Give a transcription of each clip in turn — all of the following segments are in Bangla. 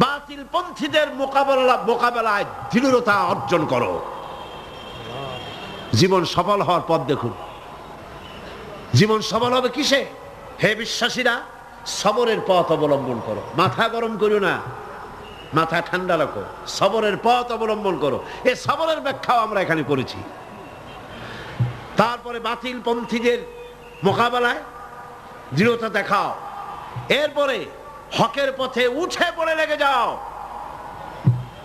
বাতিল পন্থীদের মোকাবেলা মোকাবেলায় দৃঢ়তা অর্জন করো। জীবন সফল হওয়ার পথ দেখুন। জীবন সফল হবে কিসে? হে বিশ্বাসীরা, সবরের পথ অবলম্বন করো। মাথা গরম করো না। মাথা ঠান্ডা রাখো। সবরের পথ অবলম্বন করো। এ সবরের ব্যাখ্যাও আমরা এখানে করেছি। তারপরে বাতিল পন্থীদের মোকাবেলায় দৃঢ়তা দেখাও। এরপরে হকের পথে উঠে পড়ে লেগে যাও।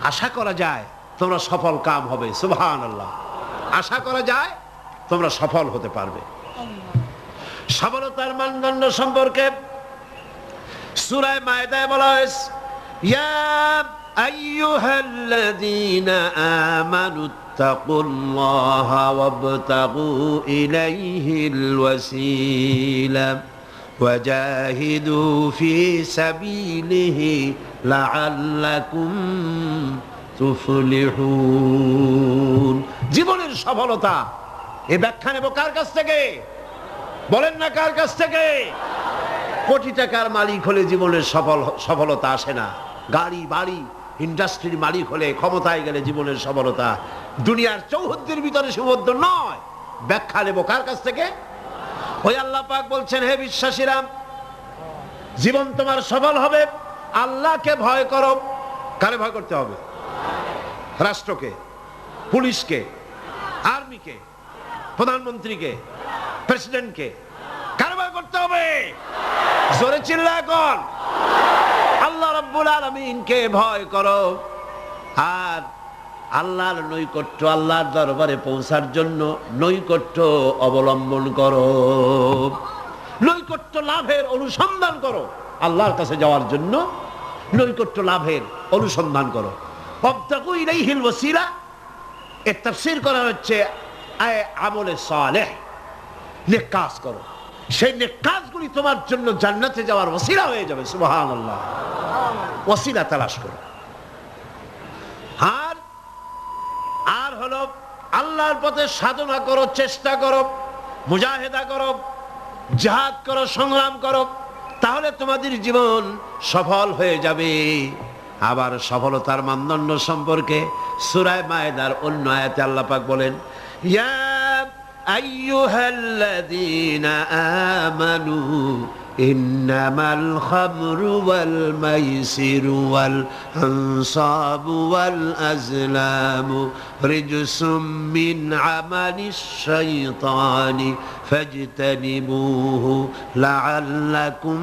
আশা করা যায় তোমরা সফল কাম হবে সুবহান আল্লাহ আশা করা যায় তোমরা সফল হতে পারবে। সফলতার মানদণ্ড সম্পর্কে সুরায় মায়দায় বলা হয়েছে, ইয়া আইয়ুহাল্লাযীনা আমানু তাকুল্লাহা ওয়াবতাগু ইলাইহিল وجاهدوا في سبيله لعلكم তুফলিহুন জীবনের সফলতা এ ব্যাখ্যা নেব কার কাছ থেকে বলেন না কার কাছ থেকে কোটি টাকার মালিক হলে জীবনের সফল সফলতা আসে না গাড়ি বাড়ি ইন্ডাস্ট্রির মালিক হলে ক্ষমতায় গেলে জীবনের সফলতা দুনিয়ার চৌহদ্দির ভিতরে সীমাবদ্ধ নয় ব্যাখ্যা নেব কার কাছ থেকে ওই আল্লাহ পাক বলছেন, হে বিশ্বাসীরা, জীবন তোমার সফল হবে। আল্লাহকে ভয় করো। কারে ভয় করতে হবে? রাষ্ট্রকে, পুলিশকে, আর্মিকে, প্রধানমন্ত্রীকে, প্রেসিডেন্টকে। কারে ভয় করতে হবে? জোরে চিল্লা এখন। আল্লাহ রব্বুল আলমিনকে ভয় করো। আর আল্লাহর নৈকট্য আল্লাহর দরবারে পৌঁছার জন্য নৈকট্য অবলম্বন করো। নৈকট্য লাভের অনুসন্ধান করো। আল্লাহর কাছে যাওয়ার জন্য নৈকট্য লাভের অনুসন্ধান করো। করা হচ্ছে আমলে কাজ করো। সেই কাজগুলি তোমার জন্য জান্নাতে যাওয়ার ওসিলা হয়ে যাবে তালাশ করো। হলো আল্লাহর পথে সাধনা করো, চেষ্টা করো, মুজাহেদা করো, জাহাদ করো, সংগ্রাম করো, তাহলে তোমাদের জীবন সফল হয়ে যাবে। আবার সফলতার মানদণ্ড সম্পর্কে সুরায় মায়দার অন্য আয়াতে আল্লাহ পাক বলেন, ইয়া আইয়ুহাল্লাযীনা আমানু إنما الخمر والميسر والأنصاب والأزلام رجس من عمل الشيطان فاجتنبوه لعلكم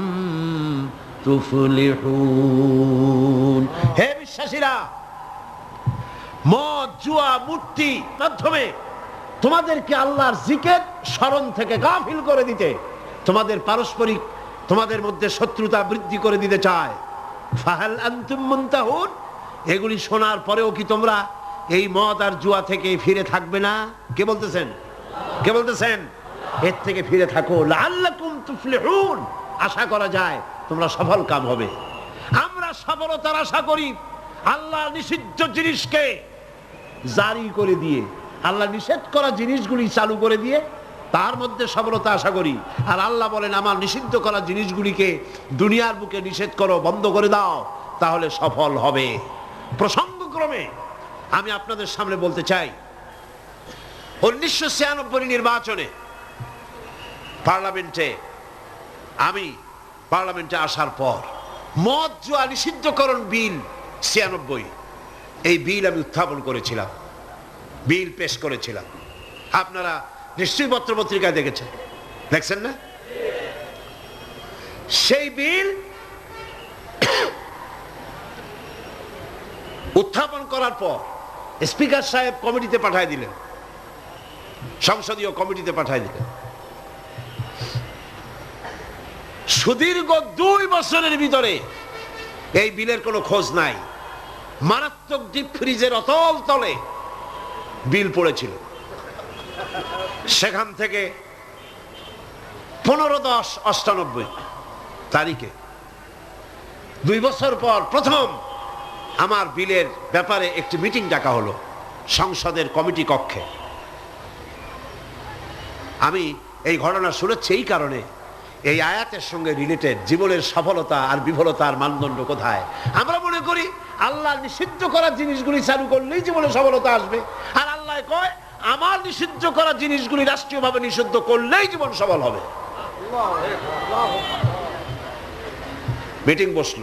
تفلحون হে বিশ্বাসীরা মদ জুয়া মূর্তি মাধ্যমে তোমাদেরকে আল্লাহর জিকের স্মরণ থেকে গাফিল করে দিতে তোমাদের পারস্পরিক তোমাদের মধ্যে শত্রুতা বৃদ্ধি করে দিতে চায়। ফাহাল এগুলি শোনার পরেও কি তোমরা এই মদ আর জুয়া থেকে ফিরে থাকবে না? কে বলতেছেন? কে বলতেছেন? এর থেকে ফিরে থাকো। আশা করা যায় তোমরা সফল কাম হবে। আমরা সফলতার আশা করি আল্লাহ নিষিদ্ধ জিনিসকে জারি করে দিয়ে, আল্লাহ নিষেধ করা জিনিসগুলি চালু করে দিয়ে তার মধ্যে সফলতা আশা করি। আর আল্লাহ বলেন, আমার নিষিদ্ধ করা জিনিসগুলিকে দুনিয়ার বুকে নিষেধ করো, বন্ধ করে দাও, তাহলে সফল হবে। প্রসঙ্গক্রমে আমি আপনাদের সামনে বলতে চাই, উনিশশো ছিয়ানব্বই নির্বাচনে পার্লামেন্টে, আমি পার্লামেন্টে আসার পর মদ, জুয়া, নিষিদ্ধকরণ বিল ছিয়ানব্বই, এই বিল আমি উত্থাপন করেছিলাম। বিল পেশ করেছিলাম। আপনারা নিশ্চয়ই পত্র পত্রিকায় দেখেছেন। দেখছেন না? সেই বিল উত্থাপন করার পর স্পিকার সাহেব কমিটিতে পাঠায় দিলেন। সংসদীয় কমিটিতে পাঠায় দিলেন। সুদীর্ঘ দুই বছরের ভিতরে এই বিলের কোনো খোঁজ নাই। মারাত্মক ডিপ ফ্রিজের অতল তলে বিল পড়েছিল। সেখান থেকে পনেরো দশ অষ্টানব্বই তারিখে। দুই বছর পর প্রথম আমার বিলের ব্যাপারে একটি মিটিং ডাকা হলো সংসদের কমিটি কক্ষে। আমি এই ঘটনা শুনেছি এই কারণে এই আয়াতের সঙ্গে রিলেটেড জীবনের সফলতা আর বিফলতার মানদণ্ড কোথায়? আমরা মনে করি আল্লাহ নিষিদ্ধ করা জিনিসগুলি চালু করলেই জীবনে সফলতা আসবে। আর আল্লাহ কয় আমার নিষিদ্ধ করা জিনিসগুলি রাষ্ট্রীয়ভাবে নিষিদ্ধ করলেই জীবন সবল হবে। মিটিং বসল।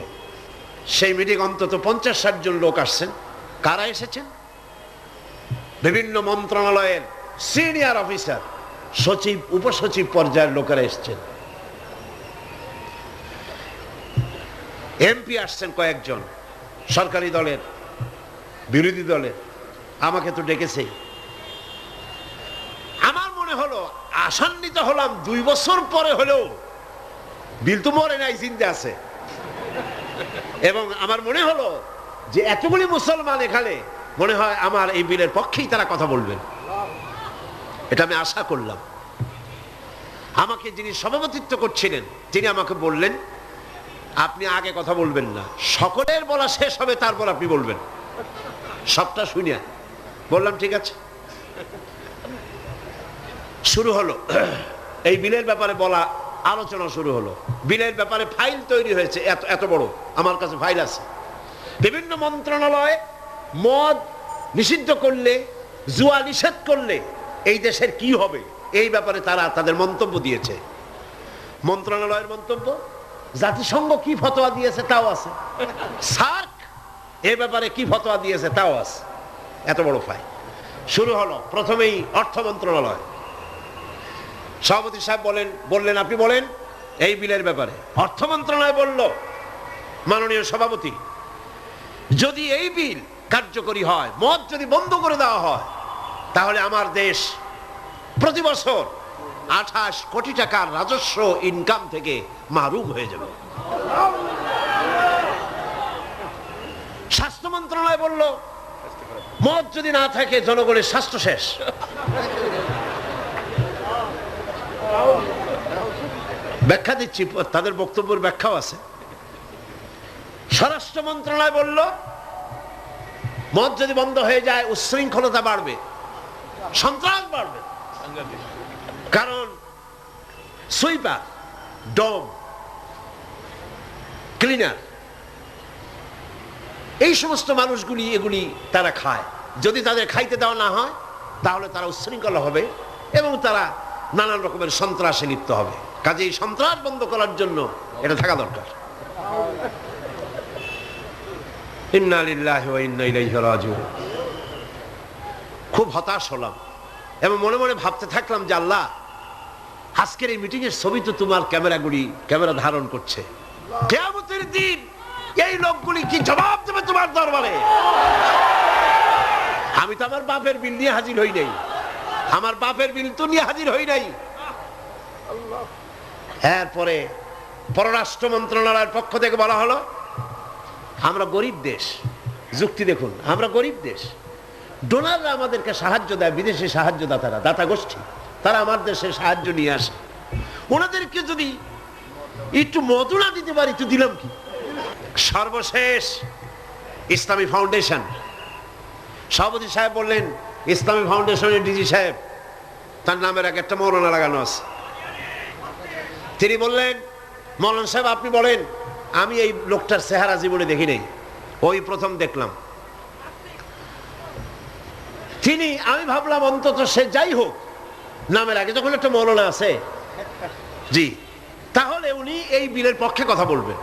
সেই মিটিং অন্তত পঞ্চাশ ষাট জন লোক আসছেন। কারা এসেছেন? বিভিন্ন মন্ত্রণালয়ের সিনিয়র অফিসার, সচিব, উপসচিব পর্যায়ের লোকেরা এসছেন। এমপি আসছেন কয়েকজন, সরকারি দলের, বিরোধী দলের। আমাকে তো ডেকেছে আমার মনে হলো আসান্বিত হলাম দুই বছর পরে হলেও বিল তো মরে নাই, চিন্তা আছে। এবং আমার মনে হলো যে এতগুলি মুসলমান এখানে, মনে হয় আমার এই বিলের পক্ষেই তারা কথা বলবেন এটা আমি আশা করলাম। আমাকে যিনি সভাপতিত্ব করছিলেন, তিনি আমাকে বললেন, আপনি আগে কথা বলবেন না। সকলের বলা শেষ হবে, তারপর আপনি বলবেন। সবটা শুনিয়া বললাম, ঠিক আছে। শুরু হলো। এই বিলের ব্যাপারে বলা, আলোচনা শুরু হলো। বিলের ব্যাপারে ফাইল তৈরি হয়েছে, এত এত বড়। আমার কাছে ফাইল আছে। বিভিন্ন মন্ত্রণালয়ে মদ নিষিদ্ধ করলে, জুয়া নিষেধ করলে এই দেশের কি হবে? এই ব্যাপারে তারা তাদের মন্তব্য দিয়েছে। মন্ত্রণালয়ের মন্তব্য, জাতিসংঘ কি ফতোয়া দিয়েছে তাও আছে। সার্ক, এ ব্যাপারে কি ফতোয়া দিয়েছে তাও আছে। এত বড় ফাইল। শুরু হলো, প্রথমেই অর্থ মন্ত্রণালয়। সভাপতি সাহেব বলেন, বললেন, আপনি বলেন, এই বিলের ব্যাপারে। অর্থ মন্ত্রণালয় বলল, মাননীয় সভাপতি, যদি এই বিল কার্যকরী হয়, মদ যদি বন্ধ করে দেওয়া হয়, তাহলে আমার দেশ প্রতি বছর আঠাশ কোটি টাকার রাজস্ব ইনকাম থেকে মারুম হয়ে যাবে। স্বাস্থ্য মন্ত্রণালয় বলল, মদ যদি না থাকে, জনগণের স্বাস্থ্য শেষ। ব্যাখ্যা দিচ্ছি, তাদের বক্তব্যের ব্যাখ্যাও আছে। স্বরাষ্ট্র মন্ত্রণালয় বলল, মদ যদি বন্ধ হয়ে যায়, উচ্ছৃঙ্খলতা বাড়বে, সন্ত্রাস বাড়বে। কারণ সুইপার, ডম, ক্লিনার, এই সমস্ত মানুষগুলি এগুলি তারা খায়। যদি তাদের খাইতে দেওয়া না হয়, তাহলে তারা উচ্ছৃঙ্খল হবে এবং তারা নানান রকমের সন্ত্রাসে লিপ্ত হবে। কাজে এই সন্ত্রাস বন্ধ করার জন্য এটা থাকা দরকার। খুব হতাশ হলাম এবং মনে মনে ভাবতে থাকলাম যে আল্লাহ, আজকের এই মিটিং এর ছবি তো তোমার ক্যামেরাগুলি ক্যামেরা ধারণ করছে। কেয়ামতের দিন এই লোকগুলি কি জবাব দেবে তোমার দরবারে? আমি তো আমার বাপের বিল নিয়ে হাজির হই নাই। আমার বাপের বিল তো নিয়ে হাজির হই নাই। এরপরে পররাষ্ট্র মন্ত্রণালয়ের পক্ষ থেকে বলা হলো আমরা গরিব দেশ। যুক্তি দেখুন আমরা গরিব দেশ। ডোনাররা আমাদেরকে সাহায্য দেয় বিদেশি সাহায্য দাতারা দাতা গোষ্ঠী। তারা আমার দেশে সাহায্য নিয়ে আসে। ওনাদেরকে যদি একটু মদুনা দিতে পারি তো দিলাম কি? সর্বশেষ ইসলামী ফাউন্ডেশন। সভাপতি সাহেব বললেন ইসলামী ফাউন্ডেশনের ডিজি সাহেব, তার নামের এক একটা মৌলানা লাগানো আছে। তিনি বললেন, মৌলান সাহেব, আপনি বলেন, আমি এই লোকটার চেহারা জীবনে দেখি নাই। ওই প্রথম দেখলাম। তিনি, আমি ভাবলাম, অন্তত সে যাই হোক, নামের আগে যখন একটা মৌলানা আছে, জি, তাহলে উনি এই বিলের পক্ষে কথা বলবেন।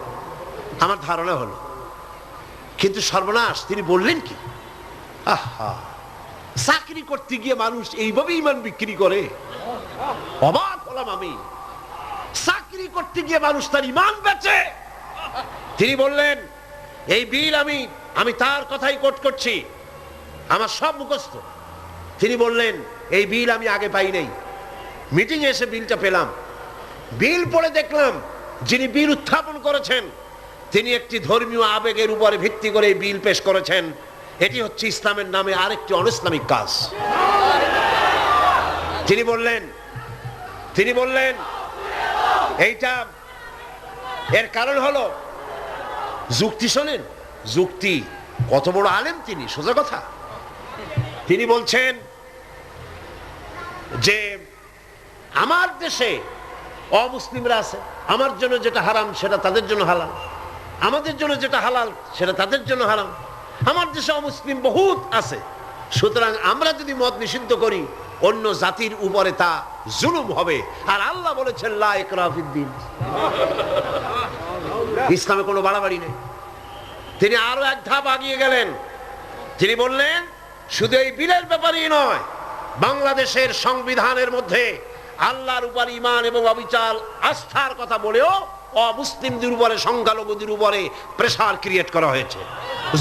আমার ধারণা হলো। কিন্তু সর্বনাশ, তিনি বললেন কি? আহা! চাকরি করতে গিয়ে মানুষ এইভাবে ইমান বিক্রি করে? অবাক হলাম আমি। চাকরি করতে গিয়ে মানুষ তার ইমান বেচে। তিনি বললেন, এই বিল আমি আমি তার কথাই কোট করছি। আমার সব মুখস্থ। তিনি বললেন, এই বিল আমি আগে পাই নাই। মিটিং এসে বিলটা পেলাম। বিল পড়ে দেখলাম যিনি বিল উত্থাপন করেছেন, তিনি একটি ধর্মীয় আবেগের উপরে ভিত্তি করে বিল পেশ করেছেন। এটি হচ্ছে ইসলামের নামে আরেকটি অনইসলামিক কাজ। তিনি বললেন তিনি বললেন, এইটা এর কারণ হলো, যুক্তি শোনেন, যুক্তি, কত বড় আলেম তিনি, সোজা কথা। তিনি বলছেন যে, আমার দেশে অমুসলিমরা আছে, আমার জন্য যেটা হারাম সেটা তাদের জন্য হালাল, আমাদের জন্য যেটা হালাল সেটা তাদের জন্য হারাম। আমার দেশে অমুসলিম বহুত আছে। সুতরাং আমরা যদি মদ নিষিদ্ধ করি, অন্য জাতির উপরে তা জুলুম হবে। আর আল্লাহ বলেছেন, লা ইকরাফিদ্দিন ইসলামে কোনো বাড়াবাড়ি নেই। তিনি আরও এক ধাপ আগিয়ে গেলেন। তিনি বললেন, শুধু এই বিলের ব্যাপারেই নয়, বাংলাদেশের সংবিধানের মধ্যে আল্লাহর উপর ইমান এবং অবিচার, আস্থার কথা বলেও অমুসলিমদের উপরে, সংখ্যালঘুদের উপরে প্রেসার ক্রিয়েট করা হয়েছে।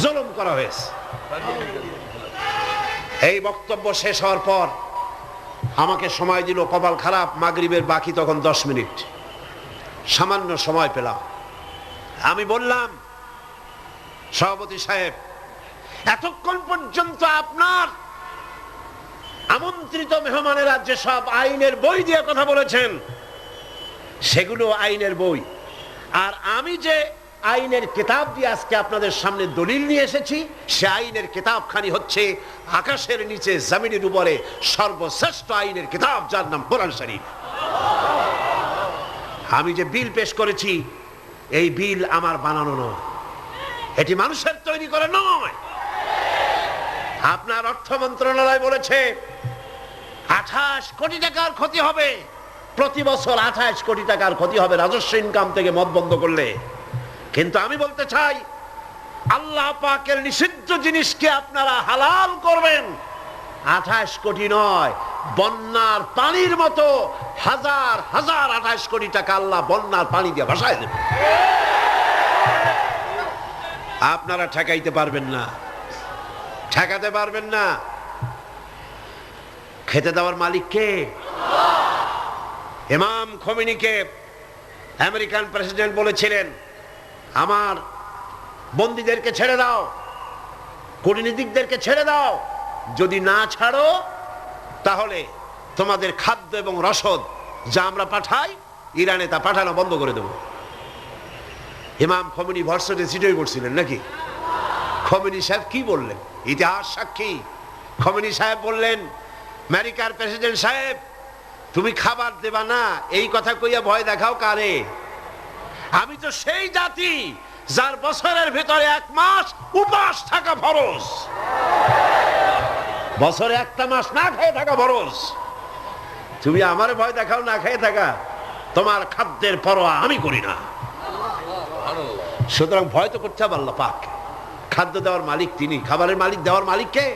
জুলুম করা হয়েছে। এই বক্তব্য শেষ হওয়ার পর আমাকে সময় দিল কপাল খারাপ, মাগরিবের বাকি তখন দশ মিনিট। সামান্য সময় পেলাম। আমি বললাম, সভাপতি সাহেব, এতক্ষণ পর্যন্ত আপনার আমন্ত্রিত মেহমানেরা যেসব আইনের বই দিয়ে কথা বলেছেন, সেগুলো আইনের বই। আর আমি যে আইনের কিতাব দিয়ে আজকে আপনাদের সামনে দলিল নিয়ে এসেছি। সে আইনের কিতাবখানি হচ্ছে আকাশের নিচে জমিনের উপরে সর্বশ্রেষ্ঠ আইনের কিতাব, যার নাম কোরআন শরীফ। আমি যে বিল পেশ করেছি, এই বিল আমার বানানো নয়। এটি মানুষের তৈরি করে নয়। আপনার অর্থ মন্ত্রণালয় বলেছে, আঠাশ কোটি টাকার ক্ষতি হবে। প্রতি বছর আঠাশ কোটি টাকার ক্ষতি হবে। রাজস্ব ইনকাম থেকে মদ বন্ধ করলে কিন্তু আমি বলতে চাই, আল্লাহ পাকের নিষিদ্ধ জিনিসকে আপনারা হালাল করবেন। আঠাশ কোটি নয়, বন্যার পানির মতো হাজার হাজার আঠাশ কোটি টাকা আল্লাহ বন্যার পানি দিয়ে ভাসায় দেবে আপনারা ঠেকাইতে পারবেন না, ঠেকাতে পারবেন না। খেতে দেওয়ার মালিক কে? ইমাম খমিনিকে আমেরিকান প্রেসিডেন্ট বলেছিলেন আমার বন্দীদেরকে ছেড়ে দাও, কূটনীতিকদেরকে ছেড়ে দাও। যদি না ছাড়ো, তাহলে তোমাদের খাদ্য এবং রসদ যা আমরা পাঠাই, ইরানে তা পাঠানো বন্ধ করে দেব। ইমাম খমিনি ভর্সটে সিটই করছিলেন নাকি? খমিনি সাহেব কি বললেন? ইতিহাস সাক্ষী। খমিনি সাহেব বললেন, আমেরিকার প্রেসিডেন্ট সাহেব, তুমি খাবার দেবা না, এই কথা কইয়া ভয় দেখাও কারে? আমি তো সেই জাতি যার বছরের ভেতরে এক মাস উপাস থাকা ফরজ বছরে একটা মাস না খেয়ে থাকা ফরজ তুমি আমার ভয় দেখাও না খেয়ে থাকা তোমার খাদ্যের পরোয়া আমি করি না সুতরাং ভয় তো করতে হবে আল্লাহ পাক খাদ্য দেওয়ার মালিক তিনি খাবারের মালিক দেওয়ার মালিক কে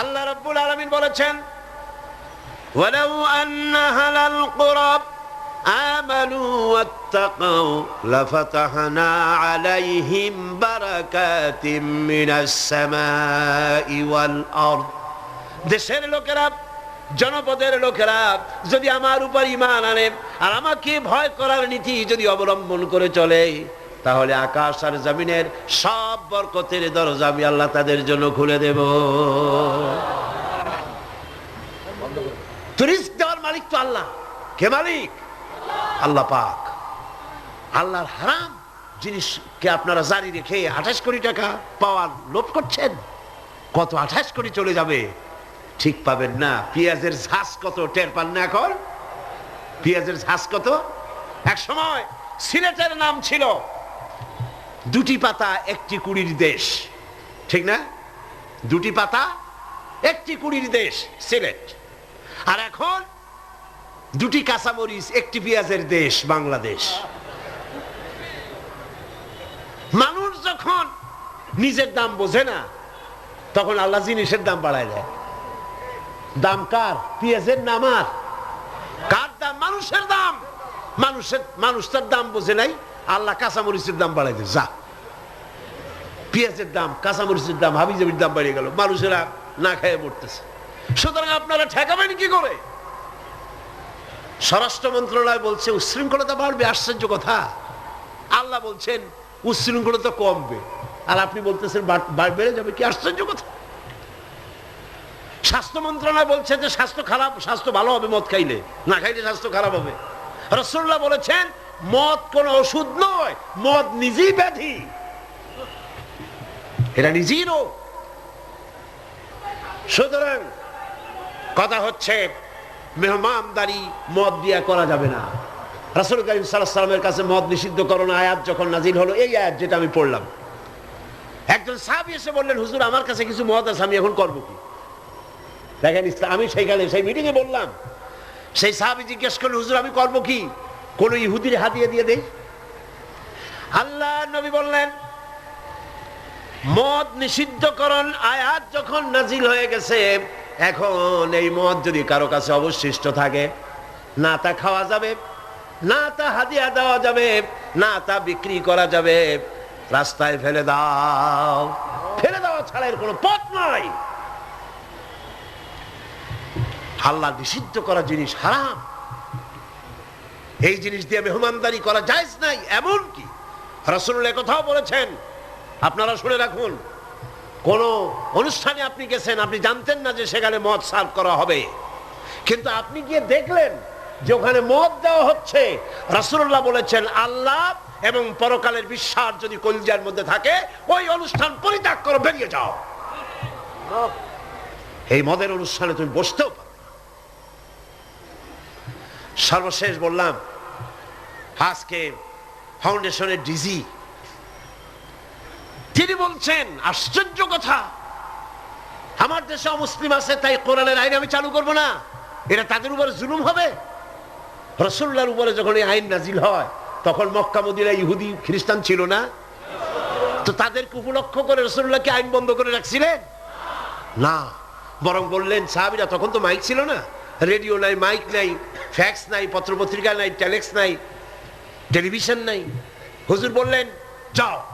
আল্লাহ রব্বুল আলমিন বলেছেন ولو أن أهل القرى آمنوا واتقوا لفتحنا عليهم بركات من السماء والأرض দেশের লোকেরা জনপদের লোকেরা যদি আমার উপর ইমান আনে আর আমাকে ভয় করার নীতি যদি অবলম্বন করে চলে তাহলে আকাশ আর জমিনের সব বরকতের দরজা আমি আল্লাহ তাদের জন্য খুলে দেব তুরিস্ট দেওয়ার মালিক তো আল্লাহ কে মালিক আল্লাহ পাক। আল্লাহর হারাম জিনিসকে আপনারা জারি রেখে আঠাশ কোটি টাকা পাওয়ার লোভ করছেন? কত আঠাশ কোটি চলে যাবে? ঠিক পাবেন না। পেঁয়াজের ঝাঁস কত? টের পান না এখন? পেঁয়াজের ঝাঁস কত? এক সময় সিলেটের নাম ছিল দুটি পাতা, একটি কুড়ির দেশ। ঠিক না? দুটি পাতা, একটি কুড়ির দেশ, সিলেট। আর এখন দুটি কাঁচামরিচ, একটি পেঁয়াজের দেশ, বাংলাদেশ। মানুষ যখন নিজের দাম বোঝে না, তখন আল্লাহ জিনিসের দাম বাড়ায় দেয়। দাম কার? পেঁয়াজের নাম আর কার দাম? মানুষের দাম। মানুষের, মানুষ তার দাম বোঝে নাই, আল্লাহ কাঁচামরিচের দাম বাড়াই দেয়। যা। পেঁয়াজের দাম, কাঁচামরিচের দাম, হাবিজাবির দাম বাড়িয়ে গেল। মানুষেরা না খেয়ে মরতেছে। সুতরাং আপনারা ঠেকাবেন কি করে? স্বরাষ্ট্র মন্ত্রণালয় বলছে উচ্ছৃঙ্খলতা বাড়বে, আশ্চর্য কথা। আল্লাহ বলছেন উচ্ছৃঙ্খলতা কমবে। আর আপনি বলতেছেন, বেড়ে যাবে, কি আশ্চর্য কথা। স্বাস্থ্য মন্ত্রণালয় বলছে যে, স্বাস্থ্য খারাপ, স্বাস্থ্য ভালো হবে মদ খাইলে। না খাইলে স্বাস্থ্য খারাপ হবে। রসুল্লাহ বলেছেন, মদ কোন ওষুধ নয়, মদ নিজেই ব্যাধি। এটা নিজেই রোগ। সুতরাং কথা হচ্ছে মেহমানদারি মদ দিয়া করা যাবে না। রাসুল করিম সাল্লামের কাছে মদ নিষিদ্ধ করণ আয়াত যখন নাজিল হলো, এই আয়াত যেটা আমি পড়লাম। একজন সাহাবি এসে বললেন, হুজুর, আমার কাছে কিছু মদ আছে, আমি এখন করব কি? দেখেন আমি সেইখানে, সেই মিটিং এ বললাম। সেই সাহাবি জিজ্ঞেস করলেন, হুজুর, আমি করব কি? কোন ইহুদির হাতিয়ে দিয়ে দেই? আল্লাহ নবী বললেন, মদ নিষিদ্ধকরণ আয়াত যখন নাজিল হয়ে গেছে এখন এই মদ যদি কারও কাছে অবশিষ্ট থাকে, না তা খাওয়া যাবে, না তা হাদিয়া দেওয়া যাবে, না তা বিক্রি করা যাবে, রাস্তায় ফেলে দাও। ফেলে দেওয়া ছাড়া এর কোনো পথ নাই। আল্লাহ নিষিদ্ধ করা জিনিস হারাম। এই জিনিস দিয়ে মেহমানদারি করা যায় নাই এমন কি রসুল্লাহ কথাও বলেছেন, আপনারা শুনে রাখুন কোন অনুষ্ঠানে আপনি গেছেন, আপনি জানতেন না যে সেখানে মদ সার্ভ করা হবে। কিন্তু আপনি গিয়ে দেখলেন যে ওখানে মদ দেওয়া হচ্ছে। রাসুল্লাহ বলেছেন, আল্লাহ এবং পরকালের বিশ্বাস যদি কলজার মধ্যে থাকে, ওই অনুষ্ঠান পরিত্যাগ করো, বেরিয়ে যাও। এই মদের অনুষ্ঠানে তুমি বসতেও পারো সর্বশেষ বললাম, আজকে ফাউন্ডেশনের ডিজি তিনি বলছেন, আশ্চর্য কথা। আমার দেশে মুসলিম আছে, তাই কোরআনের আইন আমি চালু করব না। এটা তাদের উপরে জুলুম হবে। রসুল্লার উপরে যখন এই আইন নাজিল হয়, তখন মক্কা মদিনা ইহুদি, খ্রিস্টান ছিল না। তো তাদেরকে উপলক্ষ করে রসুল্লাহকে আইন বন্ধ করে রাখছিলেন? না। বরং বললেন, সাহাবিরা তখন তো মাইক ছিল না। রেডিও নাই, মাইক নাই, ফ্যাক্স নাই, পত্রপত্রিকা নাই টেলেক্স নাই। টেলিভিশন নাই। হুজুর বললেন, যাও।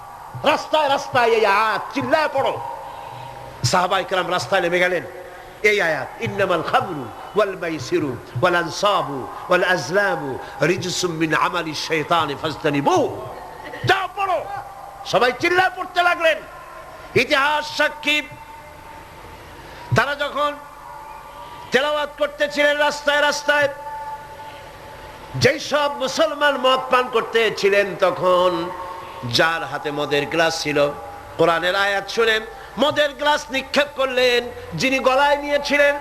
রাস্তায় রাস্তায় এই আয়াত চিল্লায় পড়ো। সাহাবা ইকরাম রাস্তায় নেমে গেলেন। এই আয়াত, ইন্নামাল খামরু ওয়াল মাইসিরু ওয়াল আনসাবু ওয়াল আজলামু রিজসুম মিন আমালি শাইতানি ফাজতানিবু। যাও, পড়ো। সবাই চিল্লায় পড়তে লাগলেন। ইতিহাস সাক্ষী। তারা যখন তেলাওয়াত করতেছিলেন রাস্তায় রাস্তায়, যেই সব মুসলমান মদ পান করতেছিলেন, তখন যার হাতে মদের গ্লাস ছিল। কোরআনের আয়াত শুনে মদের গ্লাস নিক্ষেপ করলেন, যিনি গলায় নিয়েছিলেন,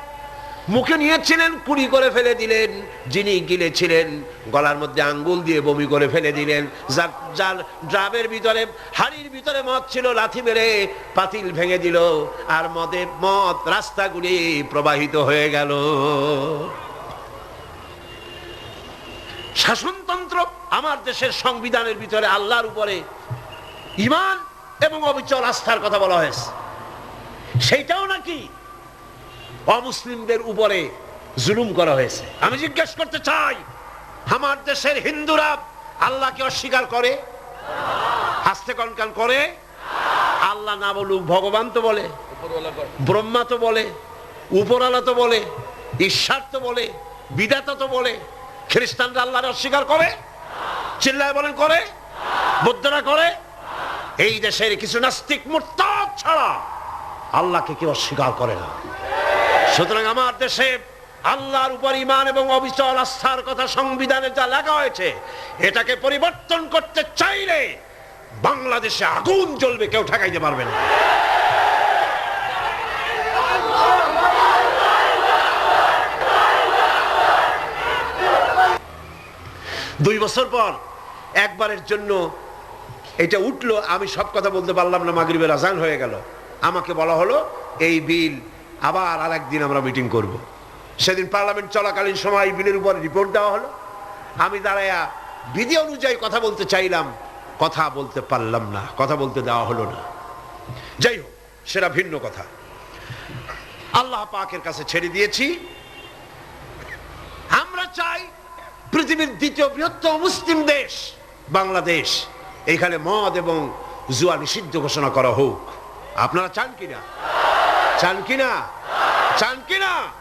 মুখে নিয়েছিলেন, কুড়ি করে ফেলে দিলেন, যিনি গিলেছিলেন, গলার মধ্যে আঙ্গুল দিয়ে বমি করে ফেলে দিলেন, যার যার ড্রামের ভিতরে, হাড়ির ভিতরে মদ ছিল, লাথি মেরে পাতিল ভেঙে দিল, আর মদে, মদ রাস্তাগুলি প্রবাহিত হয়ে গেল। শাসনতন্ত্র আমার দেশের সংবিধানের ভিতরে আল্লাহর উপরে ইমান এবং অবিচল আস্থার কথা বলা হয়েছে। সেইটাও নাকি অমুসলিমদের উপরে জুলুম করা হয়েছে। আমি জিজ্ঞেস করতে চাই, আমার দেশের হিন্দুরা আল্লাহকে অস্বীকার করে? হাসতে কনকান করে? আল্লাহ না বলুক, ভগবান তো বলে, ব্রহ্মা তো বলে উপরালা তো বলে, ঈশ্বর তো বলে, বিধাতা তো বলে, খ্রিস্টানরা আল্লাহর অস্বীকার করে? চিল্লায় বলেন করে? বুদ্ধরা করে? এই দেশের কিছু নাস্তিক মুরতাদ ছাড়া আল্লাহকে কেউ অস্বীকার করে না। সুতরাং আমার দেশে আল্লাহর উপর ইমান এবং অবিচল আস্থার কথা সংবিধানে যা লেখা হয়েছে, এটাকে পরিবর্তন করতে চাইলে বাংলাদেশে আগুন জ্বলবে, কেউ ঠেকাইতে পারবে না। দুই বছর পর একবারের জন্য এটা উঠল, আমি সব কথা বলতে পারলাম না, মাগরিবের আজান হয়ে গেল। আমাকে বলা হলো, এই বিল আবার আর একদিন আমরা মিটিং করব। সেদিন পার্লামেন্ট চলাকালীন সময় এই বিলের উপর রিপোর্ট দেওয়া হলো। আমি দাঁড়ায়া বিধি অনুযায়ী কথা বলতে চাইলাম, কথা বলতে পারলাম না, কথা বলতে দেওয়া হলো না। যাই হোক, সেটা ভিন্ন কথা। আল্লাহ পাকের কাছে ছেড়ে দিয়েছি। আমরা চাই পৃথিবীর দ্বিতীয় বৃহত্তম মুসলিম দেশ। বাংলাদেশ। এখানে মদ এবং জুয়া নিষিদ্ধ ঘোষণা করা হোক। আপনারা চান কিনা? চান কিনা? চান কিনা?